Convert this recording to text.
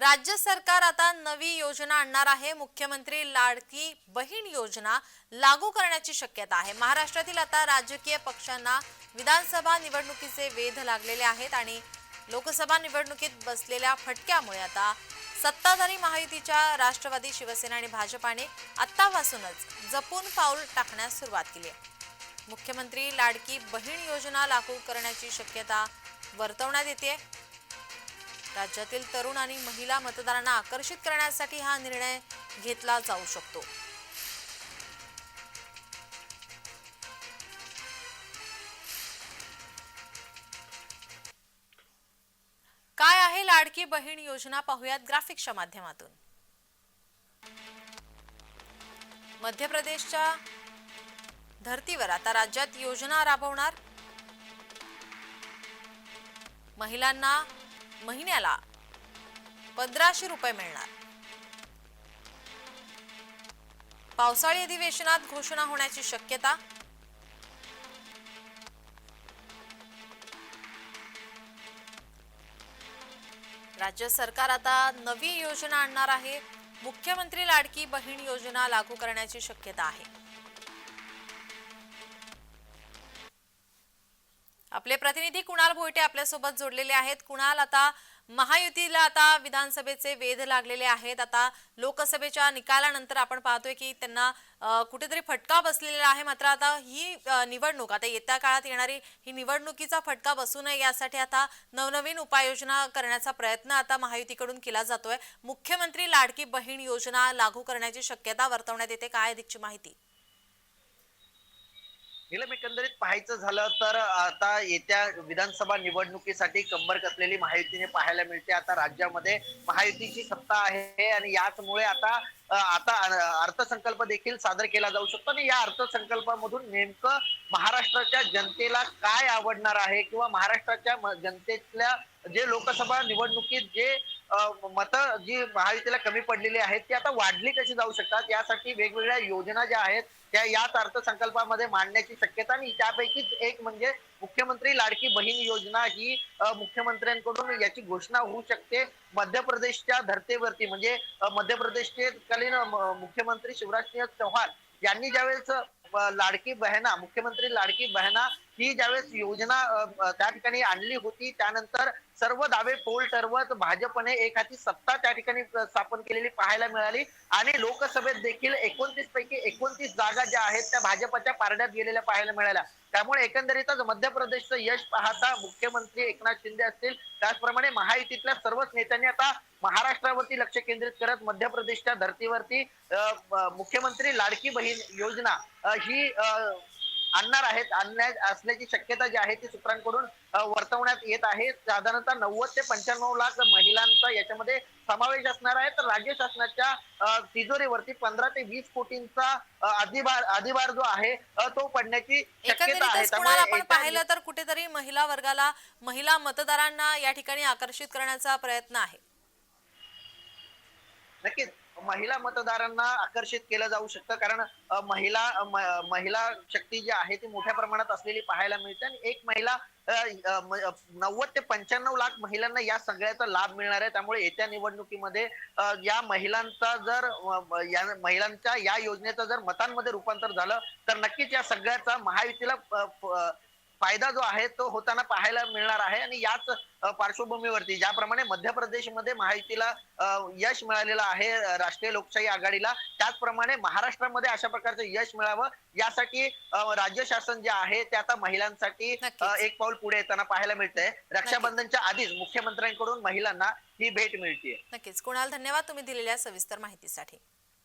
राज्य सरकार आता नवी योजना आणणार आहे. मुख्यमंत्री लाडकी बहीण योजना लागू करण्याची शक्यता आहे. महाराष्ट्रातील आता राजकीय पक्षांना विधानसभा निवडणुकीचे वेध लागलेले आहेत आणि लोकसभा निवडणुकीत बसलेल्या फटक्यामुळे आता सत्ताधारी महायुतीच्या राष्ट्रवादी शिवसेना आणि भाजपाने आत्तापासूनच जपून पाऊल टाकण्यास सुरुवात केली आहे. मुख्यमंत्री लाडकी बहीण योजना लागू करण्याची शक्यता वर्तवण्यात येते राज्यातील तरुण आणि महिला मतदारांना आकर्षित करण्यासाठी हा निर्णय घेतला जाऊ शकतो. काय आहे लाडकी बहीण योजना पाहूयात ग्राफिक्सच्या माध्यमातून. मध्य प्रदेशच्या धर्तीवर आता राज्यात योजना राबवणार. महिलांना महिन्याला पंधराशे रुपये मिळणार. पावसाळी अधिवेशनात घोषणा होण्याची शक्यता? राज्य सरकार आता नवी योजना आणणार आहे. मुख्यमंत्री लाडकी बहीण योजना लागू करण्याची शक्यता आहे. आपले प्रतिनिधी कुणाल भोयटे आपल्यासोबत जोडलेले आहेत. कुणाल आता महायुतीला आता विधानसभेचे वेध लागलेले आहेत. आता लोकसभेच्या निकालानंतर आपण पाहतोय की त्यांना कुठेतरी फटका बसलेला आहे. मात्र आता ही निवडणूक आता येत्या काळात येणारी ही निवडणुकीचा फटका बसू नये यासाठी आता नवनवीन उपाययोजना करण्याचा प्रयत्न आता महायुतीकडून केला जातोय. मुख्यमंत्री लाडकी बहीण योजना लागू करण्याची शक्यता वर्तवण्यात येते. काय अधिकची माहिती? निलम एकंदरीत पाहायचं झालं तर आता येत्या विधानसभा निवडणुकीसाठी कंबर कसलेली महायुतीने पाहायला मिळते. आता राज्यामध्ये महायुतीची सत्ता आहे आणि याचमुळे आता आता अर्थसंकल्प देखील सादर केला जाऊ शकतो. आणि या अर्थसंकल्पामधून नेमकं महाराष्ट्राच्या जनतेला काय आवडणार आहे? किंवा महाराष्ट्राच्या जनतेतल्या जे लोकसभा निवडणुकीत जे मतं जी महायुतीला कमी पडलेली आहेत ती आता वाढली कशी जाऊ शकतात? यासाठी वेगवेगळ्या योजना ज्या आहेत त्या याच अर्थसंकल्पामध्ये मांडण्याची शक्यता आणि त्यापैकीच एक म्हणजे मुख्यमंत्री लाडकी बहीण योजना ही मुख्यमंत्र्यांकडून याची घोषणा होऊ शकते. मध्य प्रदेशच्या धर्तेवरती म्हणजे मध्य प्रदेशचे कालीन मुख्यमंत्री शिवराज सिंह चौहान यांनी ज्यावेळेस लाडकी बहना मुख्यमंत्री लाडकी बहना ही ज्यावेळेस योजना त्या ठिकाणी आणली होती त्यानंतर सर्व दावे पोल ठरवत भाजपने एक हाती सत्ता त्या ठिकाणी स्थापन केलेली पाहायला मिळाली. आणि लोकसभेत देखील एकोणतीस पैकी एकोणतीस जागा ज्या आहेत त्या भाजपच्या पारड्यात गेलेल्या पाहायला मिळाल्या. त्यामुळे एकंदरीतच मध्य प्रदेशचं यश पाहता मुख्यमंत्री एकनाथ शिंदे असतील. त्याचप्रमाणे महायुतीतल्या सर्वच नेत्यांनी आता महाराष्ट्रावरती लक्ष केंद्रित करत मध्य प्रदेशच्या धर्तीवरती मुख्यमंत्री लाडकी बहीण योजना ही आणणार आहेत आणण्यात असल्याची शक्यता जी आहे ती सूत्रांकडून वर्तवण्यात येत आहे. साधारणतः नव्वद ते पंच्याण्णव लाख महिलांचा याच्यामध्ये समावेश असणार आहे. तर राज्य शासनाच्या तिजोरीवरती पंधरा ते वीस कोटींचा अधिभार अधिभार जो आहे तो पडण्याची शक्यता आहे. आपण पाहिलं तर कुठेतरी महिला वर्गाला महिला मतदारांना या ठिकाणी आकर्षित करण्याचा प्रयत्न आहे. नक्कीच. महिला मतदारांना आकर्षित केलं जाऊ शकतं. कारण महिला महिला शक्ती जी आहे ती मोठ्या प्रमाणात असलेली पाहायला मिळते. आणि एक महिला नव्वद ते पंच्याण्णव लाख महिलांना या सगळ्याचा लाभ मिळणार आहे. त्यामुळे येत्या निवडणुकीमध्ये या महिलांचा जर या महिलांच्या या योजनेचं जर मतांमध्ये रूपांतर झालं तर नक्कीच या सगळ्याचा महायुतीला फायदा जो आहे तो होताना पाहायला मिळणार आहे. आणि याच पार्श्वभूमीवरती ज्याप्रमाणे मध्य प्रदेशमध्ये महायुतीला अ, यश मिळालेलं आहे राष्ट्रीय लोकशाही आघाडीला त्याचप्रमाणे महाराष्ट्रामध्ये अशा प्रकारचं यश मिळावं यासाठी राज्य शासन जे आहे ते आता महिलांसाठी एक पाऊल पुढे येताना पाहायला मिळतंय. रक्षाबंधनच्या आधीच मुख्यमंत्र्यांकडून महिलांना ही भेट मिळते नक्कीच. कुणाल धन्यवाद तुम्ही दिलेल्या सविस्तर माहितीसाठी.